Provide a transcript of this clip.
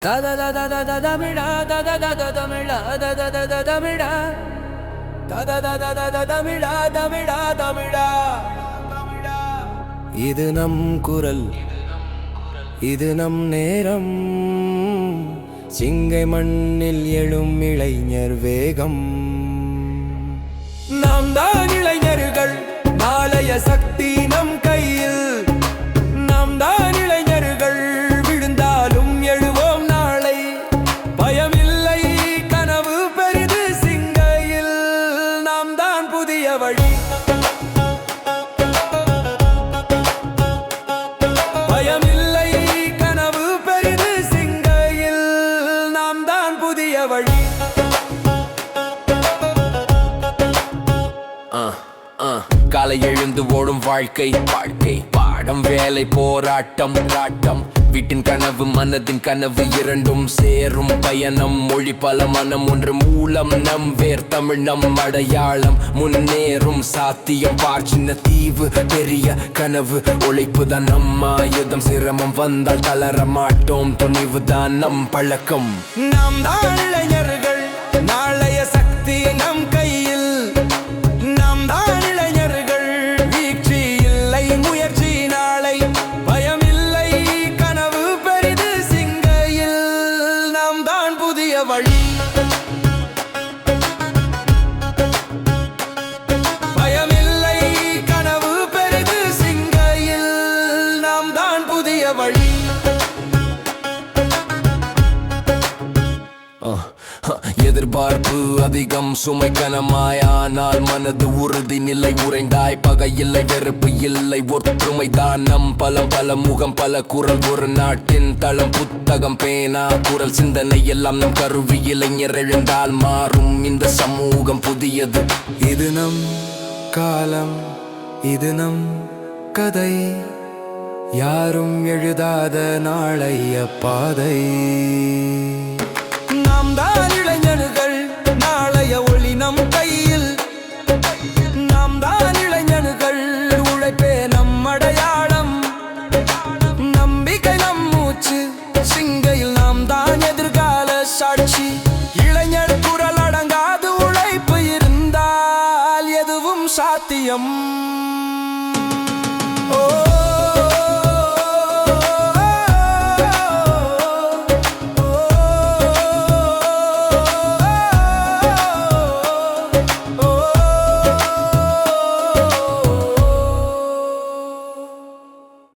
தமிழா தமிழா தமிழா தமிழா தமிழா தமிழா தமிழா இது நம் குரல் இது நம் நேரம் சிங்கை மண்ணில் எழும் இளைஞர் வேகம் நாம் தான் இளை காலை எழுந்து ஓடும் வாழ்க்கை. வாழ்க்கை பாடம் வேலை போராட்டம் ராட்டம். வீட்டின் கனவு மனதின் கனவு இரண்டும் சேரும் பயணம். மொழி பல மனம் ஒன்று மூலம் நம் வேர் தமிழ் நம் அடையாளம். முன்னேறும் சாத்தியம் பார் சின்ன தீவு பெரிய கனவு. உழைப்பு தான் நம் ஆயுதம் சிரமம் வந்தால் தளர மாட்டோம். துணிவு தான் நம் பழக்கம். நாம் தான் எதிர்பார்ப்பு அதிகம். சுமை கனமாய் ஆனால் மனது உறுதி நிலை உறைந்தாய். பகை இல்லை வெறுப்பு இல்லை ஒற்றுமை தானம் பலம் பல முகம் பல குரல். ஒரு நாட்டின் தளம் புத்தகம் பேனா குரல். சிந்தனை எல்லாம் நம் கருவி இளைஞர் எழுந்தால் மாறும். இந்த சமூகம் புதியது. இது நம் காலம் இது நம் கதை. யாரும் எழுதாத நாளைய பாதை. நாம் தான் சாத்தியம்